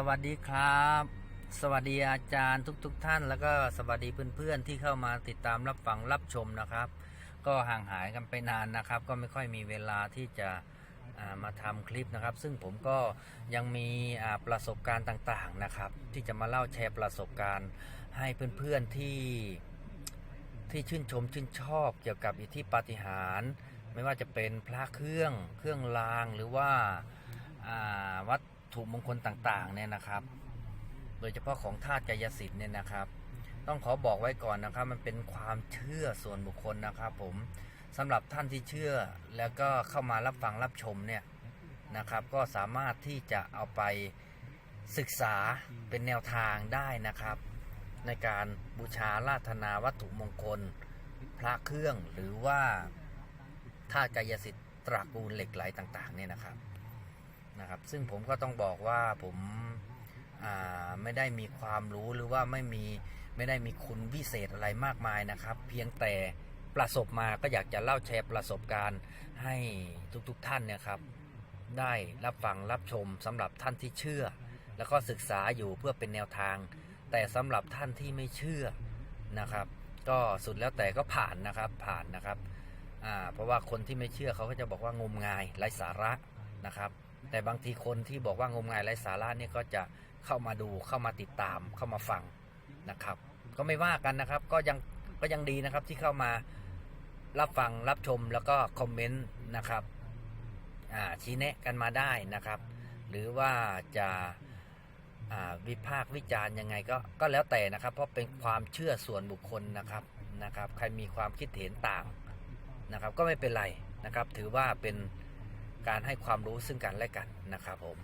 สวัสดีครับ สวัสดีอาจารย์ทุกๆทท่าน แล้วก็สวัสดีเพื่อนๆที่เข้ามาติดตามรับฟังรับชมนะครับ ก็ห่างหายกันไปนานนะครับ ก็ไม่ค่อยมีเวลาที่จะามาทำคลิปนะครับ ซึ่งผมก็ยังมีประสบการณ์ต่างๆนะครับ ที่จะมาเล่าแชร์ประสบการณ์ให้เพื่อนๆที่ที่ชื่นชมชื่นชอบเกี่ยวกับอิทธิปาฏิหาริย์ไม่ว่าจะเป็นพระเครื่องเครื่องรางหรือว่าอ่าวัต ถุมงคลต่างๆเนี่ยนะครับ โดยเฉพาะของธาตุกายสิทธิ์เนี่ยนะครับ ต้องขอบอกไว้ก่อนนะครับ มันเป็นความเชื่อส่วนบุคคลนะครับ ผมสำหรับท่านที่เชื่อแล้วก็เข้ามารับฟังรับชมเนี่ยนะครับ ก็สามารถที่จะเอาไปศึกษาเป็นแนวทางได้นะครับ ในการบูชาราธนาวัตถุมงคล พระเครื่องหรือว่าธาตุกายสิทธิ์ตระกูลเหล็กไหลต่างๆเนี่ยนะครับ นะครับ ซึ่งผมก็ต้องบอกว่าผมาไม่ได้มีความรู้หรือว่าไม่มีไม่ได้มีคุณวิเศษอะไรมากมายนะครับ เพียงแต่ประสบมาก็อยากจะเล่าแชร์ประสบการณ์ให้ทุกๆทท่านเนี่ยครับ ได้รับฟังรับชมสำหรับท่านที่เชื่อ แล้วก็ศึกษาอยู่เพื่อเป็นแนวทาง แต่สำหรับท่านที่ไม่เชื่อนะครับ ก็สุดแล้วแต่ก็ผ่านนะครับผ่านนะครับเพราะว่าคนที่ไม่เชื่อเขาก็จะบอกว่างมงายไร้สาระนะครับ แต่บางทีคนที่บอกว่างมงายไร้สาระเนี่ยก็จะเข้ามาดูเข้ามาติดตามเข้ามาฟังนะครับ ก็ไม่ว่ากันนะครับ ก็ยังก็ยังดีนะครับที่เข้ามารับฟังรับชมแล้วก็คอมเมนต์นะครับอ่าชี้แนะกันมาได้นะครับ หรือว่าจะอ่าวิพากษ์วิจารณ์ยังไงก็ก็แล้วแต่นะครับ เพราะเป็นความเชื่อส่วนบุคคลนะครับนะครับ ใครมีความคิดเห็นต่างนะครับ ก็ไม่เป็นไรนะครับ ถือว่าเป็น การให้ความรู้ซึ่งกันและกันนะครับผม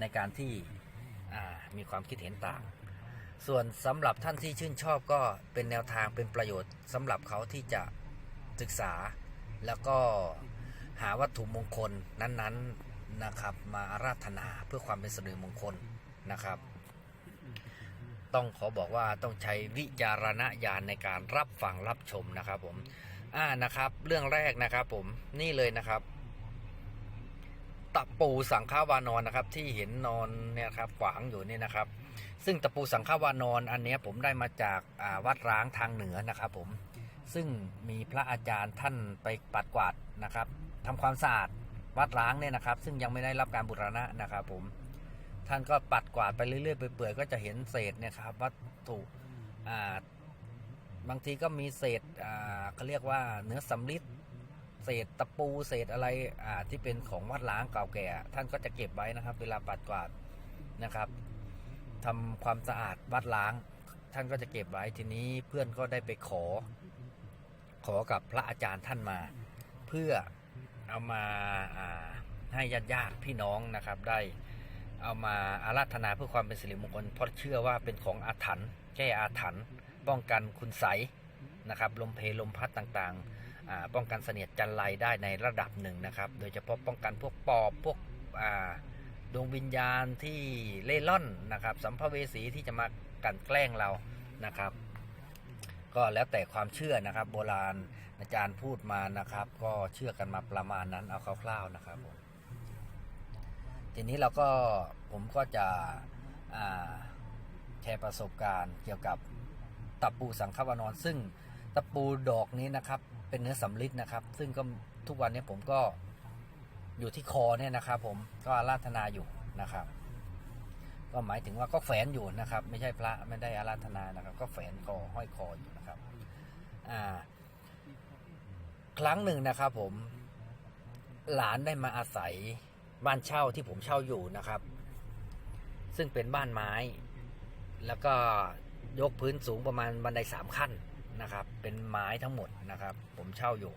ในการที่มีความคิดเห็นต่าง ส่วนสำหรับท่านที่ชื่นชอบก็เป็นแนวทางเป็นประโยชน์สำหรับเขาที่จะศึกษา แล้วก็หาวัตถุมงคลนั้นๆนะครับ มาอาราธนาเพื่อความเป็นสิริมงคลนะครับ ต้องขอบอกว่าต้องใช้วิจารณญาณในการรับฟังรับชมนะครับผมอ่านะครับ เรื่องแรกนะครับผมนี่เลยนะครับ ตะปูสังฆาวานอนนะครับที่เห็นนอนเนี่ยครับขวางอยู่นี่นะครับ ซึ่งตะปูสังฆาวานอนอันนี้ผมได้มาจากาวัดร้างทางเหนือนะครับผมซึ่งมีพระอาจารย์ท่านไปปัดกวาดนะครับทำความสะอาดวัดร้างเนี่ยนะครับ ซึ่งยังไม่ได้รับการบูรณะนะครับผมท่านก็ปัดกวาดไปเรื่อยๆเปื่อยๆก็จะเห็นเศษเนี่ยครับวัตถุบางทีก็มีเศษเขาเรียกว่าเนื้อสำลิด เศษตะปูเศษอะไรอ่าที่เป็นของวัดล้างเก่าแก่ ท่านก็จะเก็บไว้นะครับ เวลาปัดกวาดนะครับทำความสะอาดวัดล้าง ท่านก็จะเก็บไว้ทีนี้เพื่อนก็ได้ไปขอ ขอกับพระอาจารย์ท่านมา เพื่อเอามาอ่าให้ญาติญาติพี่น้องนะครับได้เอามาอาราธนาเพื่อความเป็นสิริมงคลเพราะเชื่อว่าเป็นของอาถรรพ์แก้อาถรรพ์ป้องกันคุณไสนะครับ ลมเพลลมพัดต่างๆ ป้องกันเสนียดจันไรได้ในระดับหนึ่งนะครับ โดยเฉพาะป้องกันพวกปอบพวกดวงวิญญาณที่เล่ร่อนนะครับ สัมภเวสีที่จะมากันแกล้งเรานะครับ ก็แล้วแต่ความเชื่อนะครับ โบราณอาจารย์พูดมานะครับ ก็เชื่อกันมาประมาณนั้นเอาคร่าวๆนะครับผมทีนี้เราก็ผมก็จะแชร์ประสบการณ์เกี่ยวกับตะปูสังฆวานอนซึ่งตะปูดอกนี้นะครับ เป็นเนื้อสำลิดนะครับ ซึ่งก็ทุกวันนี้ผมก็อยู่ที่คอเนี่ยนะครับ ผมก็อาราธนาอยู่นะครับ ก็หมายถึงว่าก็แฝนอยู่นะครับ ไม่ใช่พระไม่ได้อาราธนานะครับ ก็แฝนคอห้อยคออยู่นะครับอ่าครั้งหนึ่งนะครับ ผมหลานได้มาอาศัยบ้านเช่าที่ผมเช่าอยู่นะครับ ซึ่งเป็นบ้านไม้ แล้วก็ยกพื้นสูงประมาณบันไดสามขั้น นะครับ เป็นไม้ทั้งหมดนะครับ ผมเช่าอยู่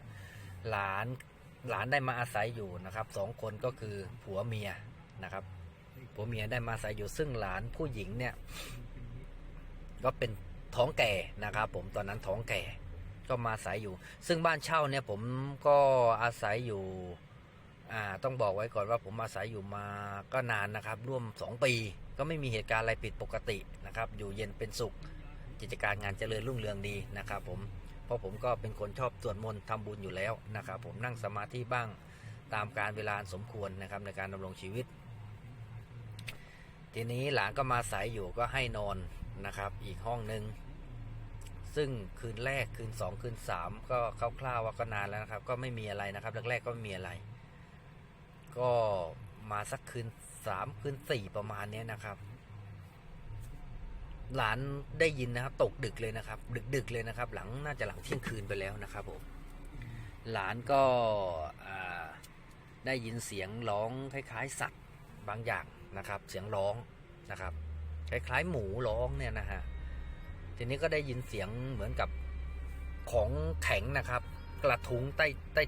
หลานหลานได้มาอาศัยอยู่นะครับสองคนก็คือผัวเมียนะครับผัวเมียได้มาอาศัยอยู่ซึ่งหลานผู้หญิงเนี่ย ก็เป็นท้องแก่นะครับ ผมตอนนั้นท้องแก่ก็มาอาศัยอยู่ ซึ่งบ้านเช่าเนี่ยผมก็อาศัยอยู่อ่าต้องบอกไว้ก่อนว่าผมอาศัยอยู่มาก็นานนะครับ ร่วม 2 ปี ก็ไม่มีเหตุการณ์อะไรผิดปกตินะครับ อยู่เย็นเป็นสุข กิจการงานเจริญรุ่งเรืองดีนะครับผมเพราะผมก็เป็นคนชอบสวดมนต์ทำบุญอยู่แล้วนะครับผมนั่งสมาธิบ้างตามการเวลาสมควรนะครับในการดำรงชีวิต ทีนี้หลานก็มาสายอยู่ก็ให้นอนนะครับอีกห้องหนึ่งซึ่งคืนแรกคืนสองคืนสามก็คร่าวๆว่าก็นานแล้วนะครับ ก็ไม่มีอะไรนะครับแรกๆก็ไม่มีอะไร ก็มาสักคืนสามคืนสี่ประมาณนี้นะครับ หลานได้ยินนะครับ ตกดึกเลยนะครับ ดึกๆเลยนะครับ หลังน่าจะหลังเที่ยงคืนไปแล้วนะครับผมหลานก็ได้ยินเสียงร้องคล้าย ๆ สัตว์บางอย่างนะครับ เสียงร้องนะครับ คล้ายๆ หมูร้องเนี่ยนะฮะทีนี้ก็ได้ยินเสียงเหมือนกับของแข็งนะครับ กระทุ้งใต้ใต้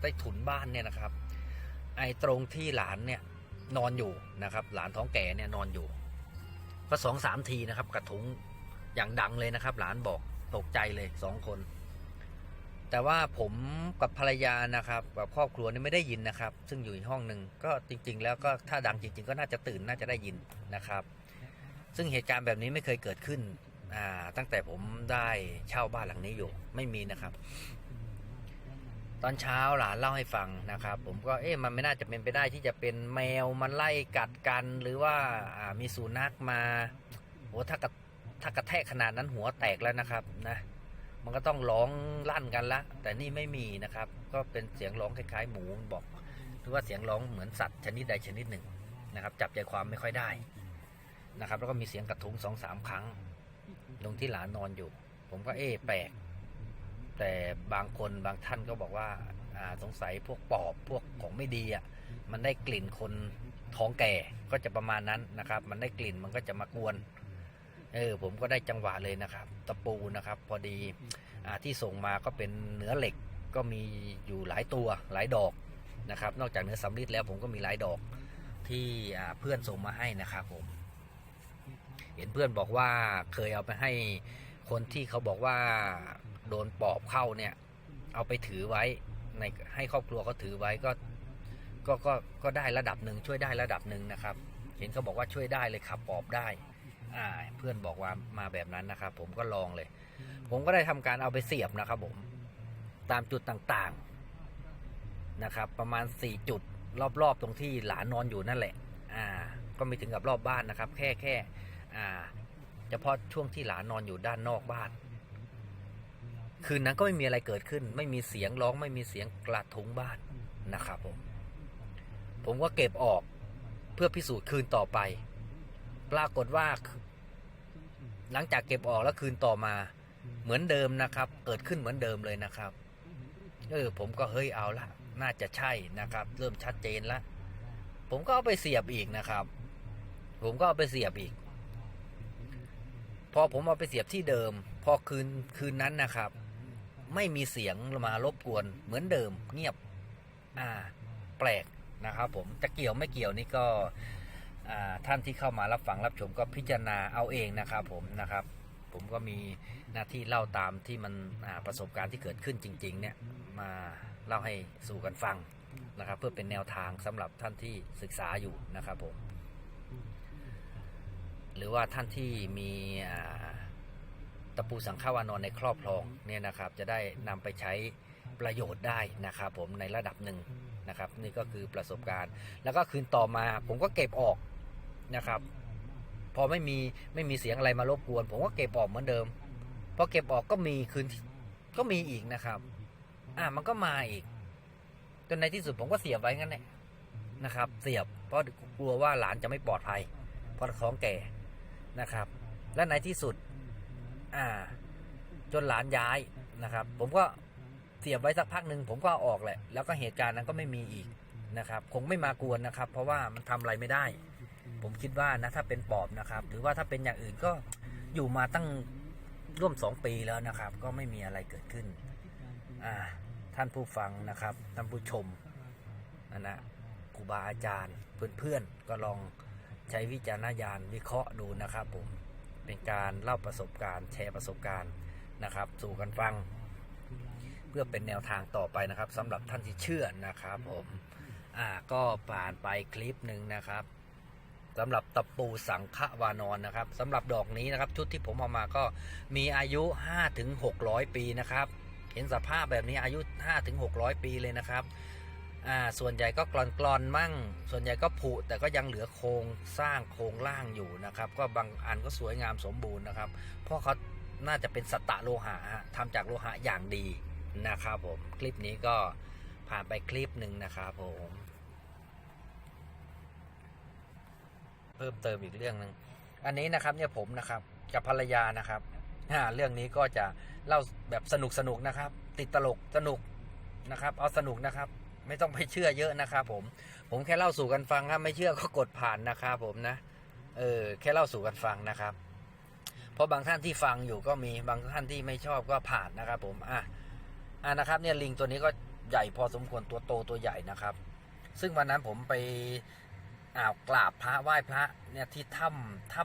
ใต้ถุนบ้านเนี่ยนะครับ ไอ้ตรงที่หลานเนี่ยนอนอยู่นะครับ หลานท้องแก่เนี่ยนอนอยู่ ก็สองสามทีนะครับ กระทุ้งอย่างดังเลยนะครับ หลานบอกตกใจเลยสองคน แต่ว่าผมกับภรรยานะครับกับครอบครัวนี่ไม่ได้ยินนะครับ ซึ่งอยู่อีกห้องหนึ่งก็จริง ๆ แล้วก็ถ้าดังจริง ๆ ก็น่าจะตื่นน่าจะได้ยินนะครับ ซึ่งเหตุการณ์แบบนี้ไม่เคยเกิดขึ้นตั้งแต่ผมได้เช่าบ้านหลังนี้อยู่ไม่มีนะครับ ตอนเช้าหลานเล่าให้ฟังนะครับ ผมก็เอ๊ะมันไม่น่าจะเป็นไปได้ที่จะเป็นแมวมันไล่กัดกัน หรือว่ามีสุนัขมาโอ้ถ้ากระถ้ากระแทกขนาดนั้นหัวแตกแล้วนะครับนะมันก็ต้องร้องลั่นกันละ แต่นี่ไม่มีนะครับ ก็เป็นเสียงร้องคล้ายๆหมูบอก หรือว่าเสียงร้องเหมือนสัตว์ชนิดใดชนิดหนึ่งนะครับ จับใจความไม่ค่อยได้นะครับ แล้วก็มีเสียงกระทุ้งสองสามครั้งตรงที่หลานนอนอยู่ ผมก็เอ๊ะแปลก แต่บางคนบางท่านก็บอกว่าสงสัยพวกปอบพวกของไม่ดีอะมันได้กลิ่นคนท้องแก่ก็จะประมาณนั้นนะครับ มันได้กลิ่นมันก็จะมากวนเออผมก็ได้จังหวะเลยนะครับ ตะปูนะครับ พอดีอที่ส่งมาก็เป็นเนื้อเหล็กก็มีอยู่หลายตัวหลายดอกนะครับ นอกจากเนื้อสำริดแล้วผมก็มีหลายดอกที่เพื่อนส่งมาให้นะครับผม เห็นเพื่อนบอกว่าเคยเอาไปให้คนที่เขาบอกว่า โดนปอบเข้าเนี่ย เอาไปถือไว้ในให้ครอบครัวเขาถือไว้ก็ก็ก็ก็ได้ระดับหนึ่งช่วยได้ระดับหนึ่งนะครับ เห็นเขาบอกว่าช่วยได้เลยขับปอบได้อ่าเพื่อนบอกว่ามาแบบนั้นนะครับ ผมก็ลองเลย ผมก็ได้ทำการเอาไปเสียบนะครับ ผมตามจุดต่างๆนะครับ ประมาณสี่จุดรอบๆ ตรงที่หลานนอนอยู่นั่นแหละ อ่า ก็ไม่ถึงกับรอบบ้านนะครับ แค่แค่อ่าเฉพาะช่วงที่หลานนอนอยู่ด้านนอกบ้าน คืนนั้นก็ไม่มีอะไรเกิดขึ้น ไม่มีเสียงร้อง ไม่มีเสียงกระทุ้งบ้านนะครับผม ผมก็เก็บออกเพื่อพิสูจน์คืนต่อไป ปรากฏว่า หลังจากเก็บออกแล้วคืนต่อมา เหมือนเดิมนะครับ เกิดขึ้นเหมือนเดิมเลยนะครับ เออ ผมก็เฮ้ยเอาละน่าจะใช่นะครับ เริ่มชัดเจนล้วผมก็เอาไปเสียบอีกนะครับ ผมก็เอาไปเสียบอีก พอผมเอาไปเสียบที่เดิม พอคืนคืนนั้นนะครับ ไม่มีเสียงมารบกวนเหมือนเดิมเงียบ อ่า แปลกนะครับผมจะเกี่ยวไม่เกี่ยวนี่ก็ท่านที่เข้ามารับฟังรับชมก็พิจารณาเอาเองนะครับผมนะครับ ผมก็มีหน้าที่เล่าตามที่มันประสบการณ์ที่เกิดขึ้นจริง ๆ เนี่ยมาเล่าให้สู่กันฟังนะครับ เพื่อเป็นแนวทางสำหรับท่านที่ศึกษาอยู่นะครับผม หรือว่าท่านที่มีอ่า ตะปูสังฆวานอนในครอบครองเนี่ยนะครับจะได้นำไปใช้ประโยชน์ได้นะครับผมในระดับหนึ่งนะครับนี่ก็คือประสบการณ์ แล้วก็คืนต่อมาผมก็เก็บออกนะครับพอไม่มีไม่มีเสียงอะไรมารบกวน ผมก็เก็บออกเหมือนเดิมพอเก็บออกก็มีคืนก็มีอีกนะครับอ่ามันก็มาอีกจนในที่สุดผมก็เสียบไว้งั้นแหละนะครับ เสียบเพราะกลัวว่าหลานจะไม่ปลอดภัยเพราะท้องแก่นะครับ และในที่สุด อ่า จนหลานย้ายนะครับ ผมก็เสียบไว้สักพักหนึ่งผมก็ออกแหละ แล้วก็เหตุการณ์นั้นก็ไม่มีอีกนะครับ คงไม่มากวนนะครับ เพราะว่ามันทำอะไรไม่ได้ ผมคิดว่านะถ้าเป็นปอบนะครับ หรือว่าถ้าเป็นอย่างอื่นก็อยู่มาตั้งร่วมสองปีแล้วนะครับ ก็ไม่มีอะไรเกิดขึ้น อ่า ท่านผู้ฟังนะครับท่านผู้ชมนะนะครูบาอาจารย์เพื่อนๆก็ลองใช้วิจารณญาณวิเคราะห์ดูนะครับผม เป็นการเล่าประสบการณ์ แชร์ประสบการณ์นะครับ สู่กันฟัง เพื่อเป็นแนวทางต่อไปนะครับสำหรับท่านที่เชื่อนะครับผมอ่าก็ผ่านไปคลิปหนึ่งนะครับสำหรับตะปูสังฆวานอนนะครับสำหรับดอกนี้นะครับ ชุดที่ผมเอามาก็มีอายุ5ถึง600 ปีนะครับ เห็นสภาพแบบนี้อายุ5ถึง600 ปีเลยนะครับ อ่าส่วนใหญ่ก็กรอนกรอนมั่ง ส่วนใหญ่ก็ผุแต่ก็ยังเหลือโครงสร้างโครงล่างอยู่นะครับ ก็บางอันก็สวยงามสมบูรณ์นะครับ เพราะเขาน่าจะเป็นสตะโลหะฮะทำจากโลหะอย่างดีนะครับผมคลิปนี้ก็ผ่านไปคลิปหนึ่งนะครับผมเพิ่มเติมอีกเรื่องหนึ่งอันนี้นะครับเนี่ยผมนะครับกับภรรยานะครับอ่าเรื่องนี้ก็จะเล่าแบบสนุกสนุกนะครับ ติดตลกสนุกนะครับ เอาสนุกนะครับ ไม่ต้องไปเชื่อเยอะนะครับผม ผมแค่เล่าสู่กันฟังครับ ไม่เชื่อก็กดผ่านนะครับผมนะ เออ แค่เล่าสู่กันฟังนะครับ เพราะบางท่านที่ฟังอยู่ก็มีบางท่านที่ไม่ชอบก็ผ่านนะครับ ผม อะ อะนะครับเนี่ยลิงตัวนี้ก็ใหญ่พอสมควรตัวโตตัวใหญ่นะครับ ซึ่งวันนั้นผมไปอ่าวกราบพระไหว้พระ เนี่ยที่ถ้ำถ้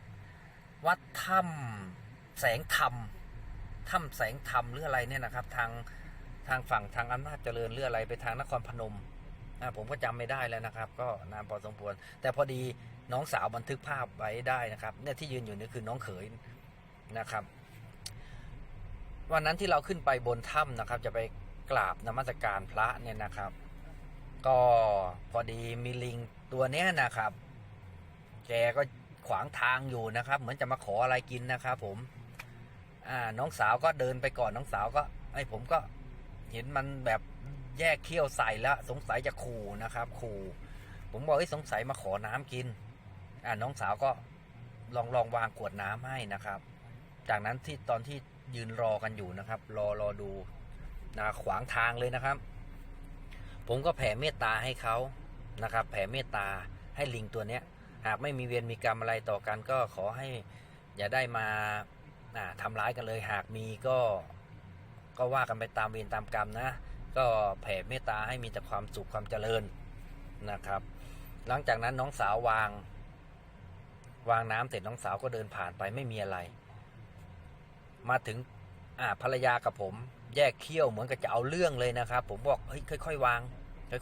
ำวัดถ้ำแสงธรรมถ้ำแสงธรรมหรืออะไรเนี่ยนะครับ ทาง ทางฝั่งทางอำนาจเจริญหรืออะไรไปทางนครพนมผมก็จำไม่ได้แล้วนะครับ ก็นานพอสมควร แต่พอดีน้องสาวบันทึกภาพไว้ได้นะครับ เนี่ยที่ยืนอยู่นี่คือน้องเขยนะครับ วันนั้นที่เราขึ้นไปบนถ้ำนะครับ จะไปกราบนมัสการพระเนี่ยนะครับ ก็พอดีมีลิงตัวเนี้ยนะครับ แกก็ขวางทางอยู่นะครับ เหมือนจะมาขออะไรกินนะครับ ผม อ่า น้องสาวก็เดินไปก่อนน้องสาวก็ไอ้ผมก็ เห็นมันแบบแยกเขี้ยวใส่แล้วสงสัยจะขู่นะครับ ขู่ผมบอกไอ้ยสงสัยมาขอน้ำกิน อ่าน้องสาวก็ลองลองวางขวดน้ำให้นะครับ จากนั้นที่ตอนที่ยืนรอกันอยู่นะครับ รอรอดูนะขวางทางเลยนะครับ ผมก็แผ่เมตตาให้เขานะครับ แผ่เมตตาให้ลิงตัวเนี้ย หากไม่มีเวรมีกรรมอะไรต่อกันก็ขอให้ อย่าได้มาอ่าทำร้ายกันเลย หากมีก็ ก็ว่ากันไปตามเวรตามกรรมนะ ก็แผ่เมตตาให้มีแต่ความสุขความเจริญนะครับ หลังจากนั้นน้องสาววาง วางน้ำเสร็จน้องสาวก็เดินผ่านไปไม่มีอะไร มาถึงอ่าภรรยากับผม แยกเขี้ยวเหมือนกับจะเอาเรื่องเลยนะครับ ผมบอกเฮ้ยค่อย ๆ วาง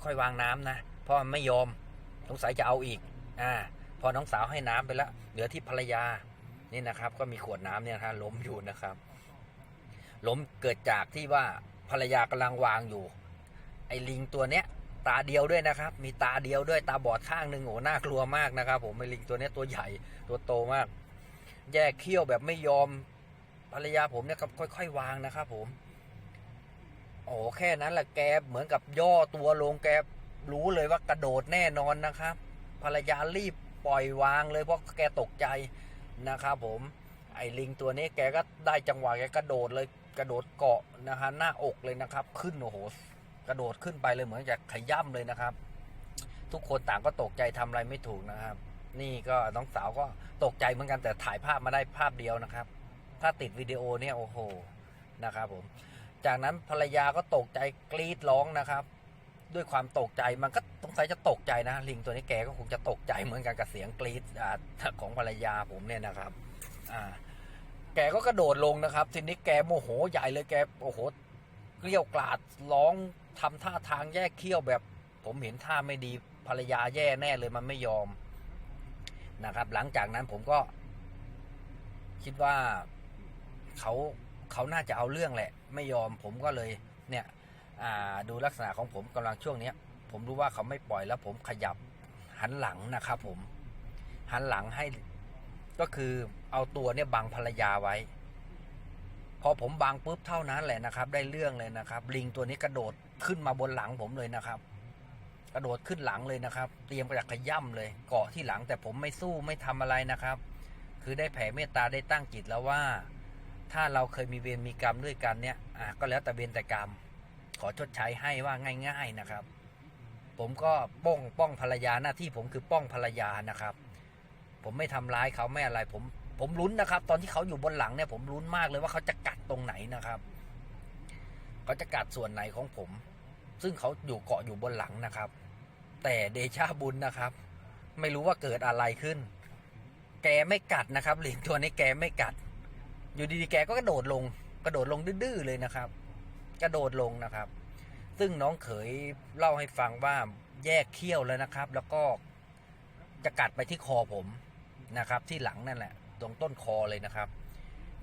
ค่อย ๆ วางน้ำนะเพราะมไม่ยอมสงสัยจะเอาอีก อ่า พอน้องสาวให้น้ำไปแล้วเหลือที่ภรรยานี่นะครับ ก็มีขวดน้ำเนี่ยฮะล้มอยู่นะครับ ล้มเกิดจากที่ว่าภรรยากำลังวางอยู่ ไอ้ลิงตัวเนี้ย ตาเดียวด้วยนะครับ มีตาเดียวด้วยตาบอดข้างหนึ่งโอ้น่ากลัวมากนะครับ ผมไอ้ลิงตัวเนี้ยตัวใหญ่ตัวโตมาก แยกเขี้ยวแบบไม่ยอมภรรยาผมเนี่ยก็ค่อยๆวางนะครับ ผมโอ้แค่นั้นแหละแกเหมือนกับย่อตัวลงแกรู้เลยว่ากระโดดแน่นอนนะครับ ภรรยารีบปล่อยวางเลยเพราะแกตกใจนะครับผมไอ้ลิงตัวนี้แกก็ได้จังหวะแกกระโดดเลย กระโดดเกาะนะฮะหน้าอกเลยนะครับ ขึ้นโอ้โหกระโดดขึ้นไปเลยเหมือนจะขย่ำเลยนะครับ ทุกคนต่างก็ตกใจทำอะไรไม่ถูกนะครับ นี่ก็น้องสาวก็ตกใจเหมือนกันแต่ถ่ายภาพมาได้ภาพเดียวนะครับ ถ้าติดวิดีโอเนี่ยโอ้โหนะครับผม จากนั้นภรรยาก็ตกใจกรีดร้องนะครับ ด้วยความตกใจมันก็สงสัยจะตกใจนะ ลิงตัวนี้แกก็คงจะตกใจเหมือนกันกับเสียงกรีดของภรรยาผมเนี่ยนะครับ อ่า แกก็กระโดดลงนะครับ ทีนี้แกโมโหใหญ่เลยแกโอ้โหเกลี้ยวกราดร้องทำท่าทางแยกเขี้ยวแบบ ผมเห็นท่าไม่ดีภรรยาแย่แน่เลยมันไม่ยอมนะครับ หลังจากนั้นผมก็ คิดว่าเขาเขาน่าจะเอาเรื่องแหละ ไม่ยอมผมก็เลย เนี่ยดูลักษณะของผมกำลังช่วงเนี้ย ผมรู้ว่าเขาไม่ปล่อยแล้วผมขยับหันหลังนะครับผมหันหลังให้ ก็คือเอาตัวเนี่ยบังภรรยาไว้ พอผมบังปุ๊บเท่านั้นแหละนะครับ ได้เรื่องเลยนะครับ ลิงตัวนี้กระโดดขึ้นมาบนหลังผมเลยนะครับ กระโดดขึ้นหลังเลยนะครับ เตรียมจะขย่ำเลยเกาะที่หลังแต่ผมไม่สู้ไม่ทำอะไรนะครับ คือได้แผ่เมตตาได้ตั้งจิตแล้วว่า ถ้าเราเคยมีเวรมีกรรมด้วยกันเนี่ยอะก็แล้วแต่เวรแต่กรรม ขอชดใช้ให้ว่าง่าย ๆนะครับ ผมก็ป้องป้องภรรยาหน้าที่ผมคือป้องภรรยานะครับ ผมไม่ทำร้ายเขาไม่อะไร ผมผมลุ้นนะครับ ตอนที่เขาอยู่บนหลังเนี่ยผมลุ้นมากเลยว่าเขาจะกัดตรงไหนนะครับเขาจะกัดส่วนไหนของผม ซึ่งเขาอยู่เกาะอยู่บนหลังนะครับ แต่เดชาบุญนะครับ ไม่รู้ว่าเกิดอะไรขึ้น แกไม่กัดนะครับลิงตัวนี้แกไม่กัด อยู่ดีๆแกก็กระโดดลง กระโดดลงดื้อๆเลยนะครับ กระโดดลงนะครับ ซึ่งน้องเขยเล่าให้ฟังว่าแยกเขี้ยวแล้วนะครับ แล้วก็จะกัดไปที่คอผม นะครับ ที่หลังนั่นแหละ ตรงต้นคอเลยนะครับ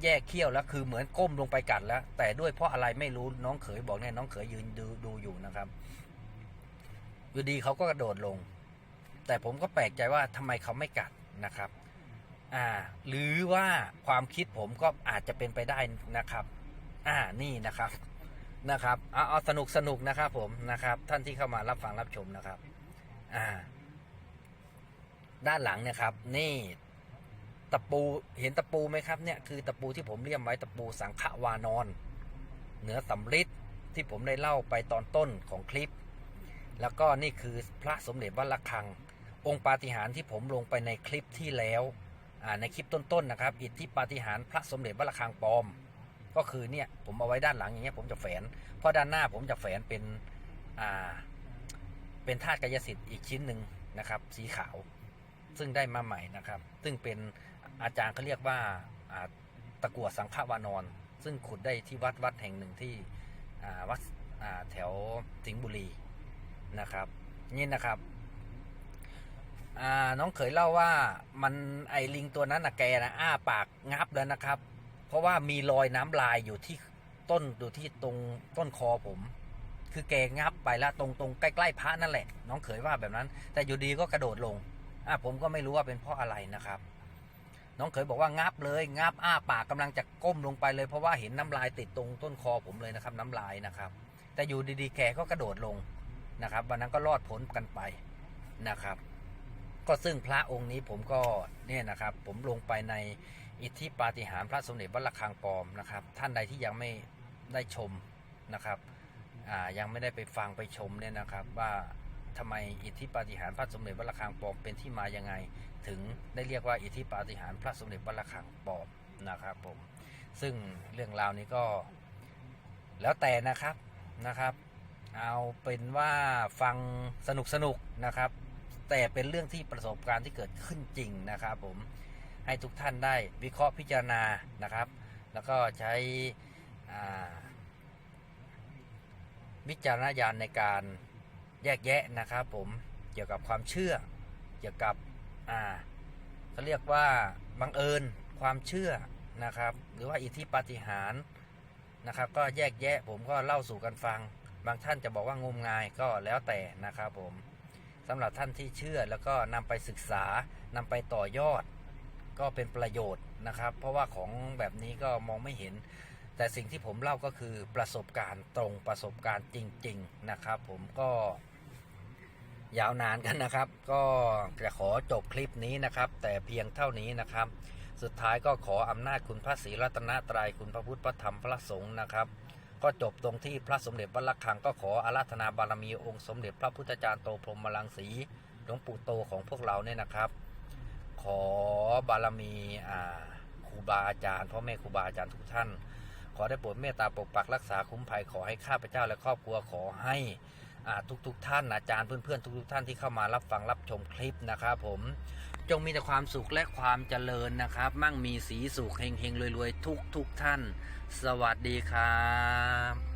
แยกเขี้ยวแล้วคือเหมือนก้มลงไปกัดแล้ว แต่ด้วยเพราะอะไรไม่รู้น้องเขยบอกเนี่ยน้องเขยยืนดูดูอยู่นะครับอยู่ดีเขาก็กระโดดลง แต่ผมก็แปลกใจว่าทำไมเขาไม่กัดนะครับ อ่า หรือว่าความคิดผมก็อาจจะเป็นไปได้นะครับ อ่านี่นะครับนะครับเอาเอาสนุกสนุกนะครับผมนะครับ ท่านที่เข้ามารับฟังรับชมนะครับ อ่า ด้านหลังเนี่ยครับ นี่ตะปูเห็นตะปูไหมครับเนี่ยคือตะปูที่ผมเรียมไว้ตะปูสังขวานอนเหนือสำริดที่ผมได้เล่าไปตอนต้นของคลิป แล้วก็นี่คือพระสมเด็จวัดระฆัง องค์ปาฏิหาริย์ที่ผมลงไปในคลิปที่แล้วในคลิปต้นๆนนะครับ อิทธิปาฏิหาริย์พระสมเด็จวัดระฆังปลอม ก็คือเนี่ยผมเอาไว้ด้านหลังอย่างเงี้ยผมจะแฝนเพราะด้านหน้าผมจะแฝนเป็นอ่าเป็นธาตุกายสิทธิ์อีกชิ้นหนึ่งนะครับ สีขาว ซึ่งได้มาใหม่นะครับ ซึ่งเป็นอาจารย์เขาเรียกว่าตะกัวสังฆวานอน ซึ่งขุดได้ที่วัดวัดแห่งหนึ่งที่วัดแถวสิงห์บุรีนะครับนี่นะครับน้องเขยเล่าว่ามันไอลิงตัวนั้นนะแกนะอ้าปากงับแล้วนะครับ เพราะว่ามีรอยน้ำลายอยู่ที่ต้นอยู่ที่ตรงต้นคอผม คือแกงับไปแล้วตรงตรงใกล้ๆพระนั่นแหละ น้องเขยว่าแบบนั้น แต่อยู่ดีก็กระโดดลง อะผมก็ไม่รู้ว่าเป็นเพราะอะไรนะครับ น้องเขยบอกว่างับเลย งับอ้าปากกำลังจะก้มลงไปเลย เพราะว่าเห็นน้ำลายติดตรงต้นคอผมเลยนะครับ น้ำลายนะครับ แต่อยู่ดีๆแกก็กระโดดลงนะครับวันนั้นก็รอดพ้นกันไปนะครับ ก็ซึ่งพระองค์นี้ผมก็เนี่ยนะครับ ผมลงไปในอิทธิปาฏิหาริย์พระสมเด็จวัดระฆังปลอมนะครับ ท่านใดที่ยังไม่ได้ชมนะครับอ่ายังไม่ได้ไปฟังไปชมเนี่ยนะครับว่า ทำไมอิทธิปาฏิหาริย์พระสมเด็จวัดระฆังปลอมเป็นที่มายังไง ถึงได้เรียกว่าอิทธิปาฏิหาริย์พระสมเด็จวัดระฆังปลอมนะครับผมซึ่งเรื่องราวนี้ก็แล้วแต่นะครับนะครับ เอาเป็นว่าฟังสนุกสนุกนะครับ แต่เป็นเรื่องที่ประสบการณ์ที่เกิดขึ้นจริงนะครับผมให้ทุกท่านได้วิเคราะห์พิจารณานะครับ แล้วก็ใช้วิจารณญาณในการ แยกแยะนะครับผมเกี่ยวกับความเชื่อ เกี่ยวกับอ่าเขาเรียกว่าบังเอิญความเชื่อนะครับ หรือว่าอิทธิปาฏิหาริย์นะครับ ก็แยกแยะผมก็เล่าสู่กันฟัง บางท่านจะบอกว่างมงายก็แล้วแต่นะครับผมสำหรับท่านที่เชื่อแล้วก็นำไปศึกษานำไปต่อยอด ก็เป็นประโยชน์นะครับ เพราะว่าของแบบนี้ก็มองไม่เห็น แต่สิ่งที่ผมเล่าก็คือประสบการณ์ตรงประสบการณ์จริง ๆ นะครับ ผมก็ ยาวนานกันนะครับ ก็จะขอจบคลิปนี้นะครับ แต่เพียงเท่านี้นะครับ สุดท้ายก็ขออำนาจคุณพระศรีรัตนตรัยคุณพระพุทธพระธรรมพระสงฆ์นะครับ ก็จบตรงที่พระสมเด็จวัดระฆังก็ขออาราธนาบารมีองค์สมเด็จพระพุทธจารย์โตพรหมลังสีหลวงปู่โตของพวกเราเนี่ยนะครับ ขอบารมีอ่าครูบาอาจารย์พ่อแม่ครูบาอาจารย์ทุกท่าน ขอได้โปรดเมตตาปกปักรักษาคุ้มภัยขอให้ข้าพเจ้าและครอบครัวขอให้ ทุกๆทท่านอาจารย์เพื่อนๆทุกๆท่านที่เข้ามารับฟังรับชมคลิปนะครับผมจงมีแต่ความสุขและความเจริญนะครับ มั่งมีสีสุขเฮงๆรวยๆทุกๆท่าน สวัสดีครับ